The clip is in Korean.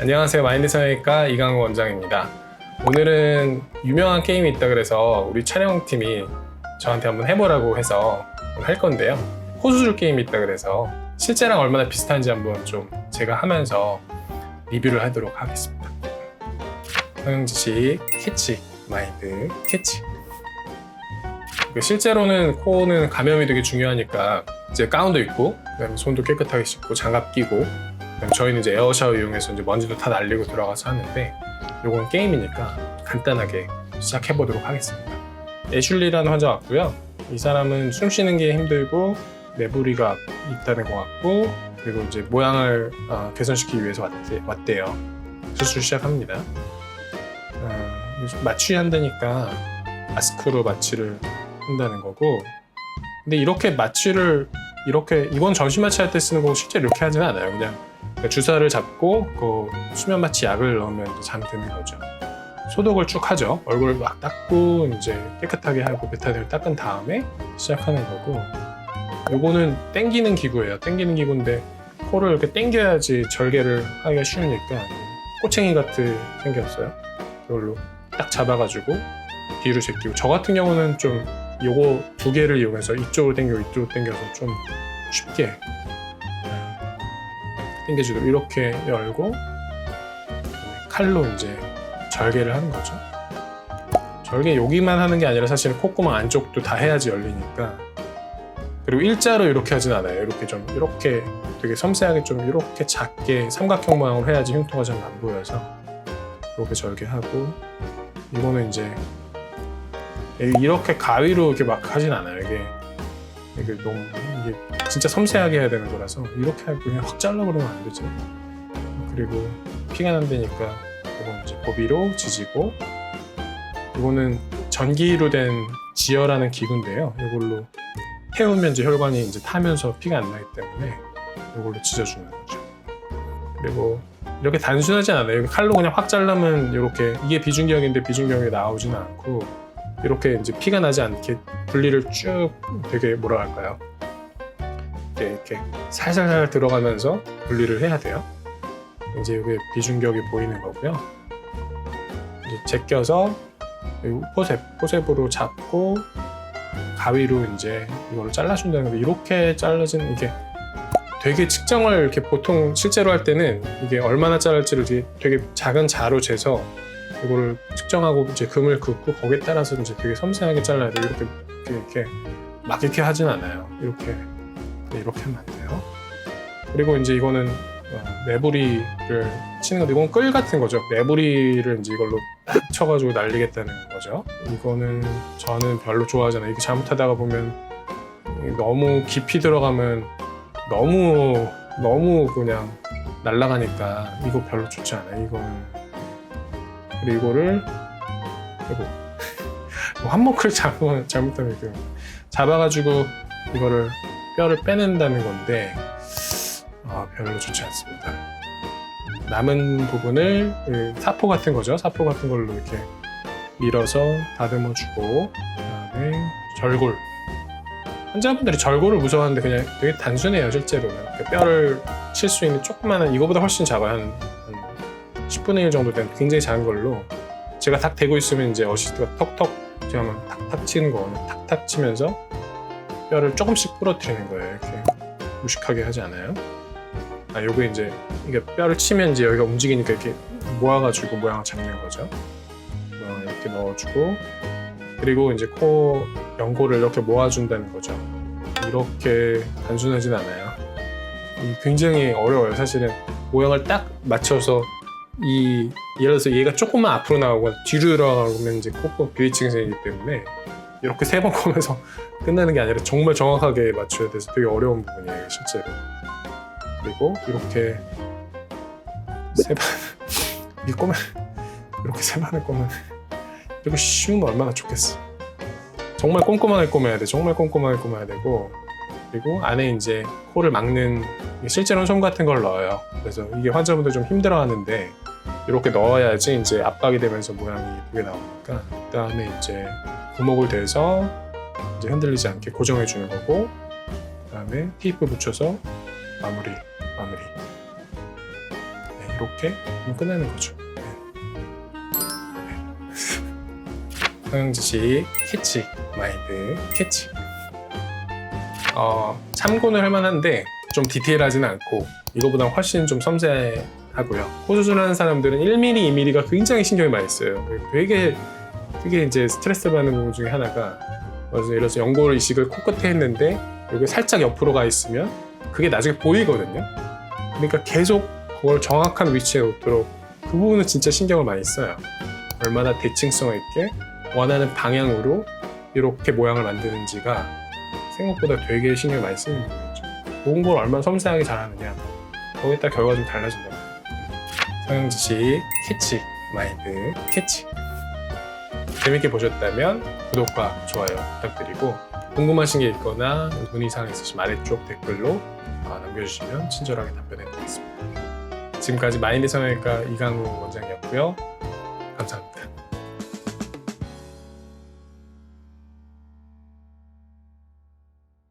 안녕하세요. 마인드 성형외과 이강우 원장입니다. 오늘은 유명한 게임이 있다 그래서 우리 촬영팀이 저한테 한번 해보라고 해서 할 건데요. 호수줄 게임이 있다 그래서 실제랑 얼마나 비슷한지 한번 좀 제가 하면서 리뷰를 하도록 하겠습니다. 성형 지식 캐치 마인드 캐치 그 실제로는 코는 감염이 되게 중요하니까 이제 가운도 입고 그다음에 손도 깨끗하게 씻고 장갑 끼고 저희는 이제 에어샤워 이용해서 이제 먼지도 다 날리고 들어가서 하는데 요건 게임이니까 간단하게 시작해 보도록 하겠습니다. 애슐리라는 환자 왔고요. 이 사람은 숨 쉬는 게 힘들고 내부리가 있다는 것 같고 그리고 이제 모양을 어, 개선시키기 위해서 왔대, 왔대요. 수술 시작합니다. 어, 마취 한다니까 마스크로 마취를 한다는 거고 근데 이렇게 마취를 이렇게 이건 전신 마취 할 때 쓰는 거고 실제 이렇게 하지는 않아요 그냥 그러니까 주사를 잡고 그 수면 마취 약을 넣으면 이제 잠이 드는 거죠. 소독을 쭉 하죠. 얼굴을 막 닦고 이제 깨끗하게 하고 베타딘을 닦은 다음에 시작하는 거고. 요거는 땡기는 기구예요. 땡기는 기구인데 코를 이렇게 땡겨야지 절개를 하기가 쉬우니까 꼬챙이 같이 생겼어요. 이걸로 딱 잡아가지고 뒤로 제끼고. 저 같은 경우는 좀 요거 두 개를 이용해서 이쪽으로 당기고 이쪽으로 당겨서 좀 쉽게 당겨주도록 이렇게 열고 칼로 이제 절개를 하는 거죠. 절개 여기만 하는 게 아니라 사실 콧구멍 안쪽도 다 해야지 열리니까 그리고 일자로 이렇게 하진 않아요. 이렇게 좀 이렇게 되게 섬세하게 좀 이렇게 작게 삼각형 모양으로 해야지 흉터가 잘 안 보여서 이렇게 절개하고 이거는 이제 이렇게 가위로 이렇게 막 하진 않아요. 이게 이게 너무 이게 진짜 섬세하게 해야 되는 거라서 이렇게 하고 그냥 확 잘라 그러면 안 되죠. 그리고 피가 난다니까 이건 이제 고비로 지지고 이거는 전기로 된 지혈하는 기구인데요. 이걸로 태우면 이제 혈관이 이제 타면서 피가 안 나기 때문에 이걸로 지져주는 거죠. 그리고 이렇게 단순하지 않아요. 칼로 그냥 확 잘라면 이렇게 이게 비중격인데 비중격이 나오지는 않고 이렇게 이제 피가 나지 않게 분리를 쭉 되게 뭐라 할까요? 이렇게, 이렇게 살살살 들어가면서 분리를 해야 돼요. 이제 이게 비중격이 보이는 거고요. 이제 제껴서 이 포셉, 포셉으로 잡고 가위로 이제 이거를 잘라준다는 건데 이렇게 잘라진 이게 되게 측정을 이렇게 보통 실제로 할 때는 이게 얼마나 자를지를 되게 작은 자로 재서 이거를 측정하고 이제 금을 긋고 거기에 따라서 이제 되게 섬세하게 잘라야 돼 이렇게 이렇게, 이렇게 막 이렇게 하진 않아요. 이렇게 네, 이렇게 하면 안 돼요. 그리고 이제 이거는 어, 매부리를 치는 건데 이건 끌 같은 거죠. 매부리를 이제 이걸로 딱 쳐가지고 날리겠다는 거죠. 이거는 저는 별로 좋아하잖아요. 이게 잘못하다가 보면 너무 깊이 들어가면 너무 너무 그냥 날아가니까 이거 별로 좋지 않아요. 이거는 그리고 이거를 그리고 뭐 한모크를 잘못 잘못하면 그 잡아가지고 이거를 뼈를 빼낸다는 건데 아, 별로 좋지 않습니다. 남은 부분을 그 사포 같은 거죠. 사포 같은 걸로 이렇게 밀어서 다듬어 주고 그다음에 절골. 환자분들이 절골을 무서워하는데 그냥 되게 단순해요 실제로는 그 뼈를 칠 수 있는 조그마한 이거보다 훨씬 한, 한 10분의 1 정도 된 굉장히 작은 걸로 제가 탁 대고 있으면 이제 어시스트가 턱턱 제가 하면 탁탁 치는 거는 탁탁 치면서 뼈를 조금씩 부러뜨리는 거예요 이렇게. 무식하게 하지 않아요? 아 요게 이제 이게 뼈를 치면 이제 여기가 움직이니까 이렇게 모아가지고 모양을 잡는 거죠. 어, 이렇게 넣어주고 그리고 이제 코 연골을 이렇게 모아준다는 거죠. 이렇게 단순하진 않아요. 이 굉장히 어려워요. 사실은 모양을 딱 맞춰서 이 예를 들어서 얘가 조금만 앞으로 나오고 뒤로 들어가면 이제 콧구 비위층이 생기기 때문에 이렇게 세번 꼬면서 끝나는 게 아니라 정말 정확하게 맞춰야 돼서 되게 어려운 부분이에요 실제로 그리고 이렇게 세 번 이 꼬면 이렇게 세 번을 꼬면 이렇게 쉬우면 얼마나 좋겠어 정말 꼼꼼하게 꼬매야 돼 정말 꼼꼼하게 꼬매야 되고 그리고 안에 이제 코를 막는 실제로는 솜 같은 걸 넣어요. 그래서 이게 환자분들 좀 힘들어하는데 이렇게 넣어야지 이제 압박이 되면서 모양이 예쁘게 나오니까 그다음에 이제 구멍을 대서 이제 흔들리지 않게 고정해 주는 거고 그다음에 테이프 붙여서 마무리 마무리 네, 이렇게 끝나는 거죠. 네. 네. 성형지식 캐치 마인드 캐치 어, 참고는 할 만한데 좀 디테일하지는 않고 이거보다 훨씬 좀 섬세하고요. 코 수술하는 사람들은 1mm, 2mm가 굉장히 신경이 많이 써요. 되게 되게 이제 스트레스 받는 부분 중에 하나가 예를 들어서 연골 이식을 코끝에 했는데 여기 살짝 옆으로 가 있으면 그게 나중에 보이거든요. 그러니까 계속 그걸 정확한 위치에 놓도록 그 부분은 진짜 신경을 많이 써요. 얼마나 대칭성 있게 원하는 방향으로 이렇게 모양을 만드는지가 생각보다 되게 신경 많이 쓰는 부분이 걸 얼마나 섬세하게 잘하느냐 거기에 따라 결과가 좀 달라진다. 성형 지식 캐치 마인드 캐치 재밌게 보셨다면 구독과 좋아요 부탁드리고 궁금하신 게 있거나 문의사항 있으시면 아래쪽 댓글로 아, 남겨주시면 친절하게 답변해 드리겠습니다. 지금까지 마인드 성형외과 이강우 원장이었고요. 감사합니다.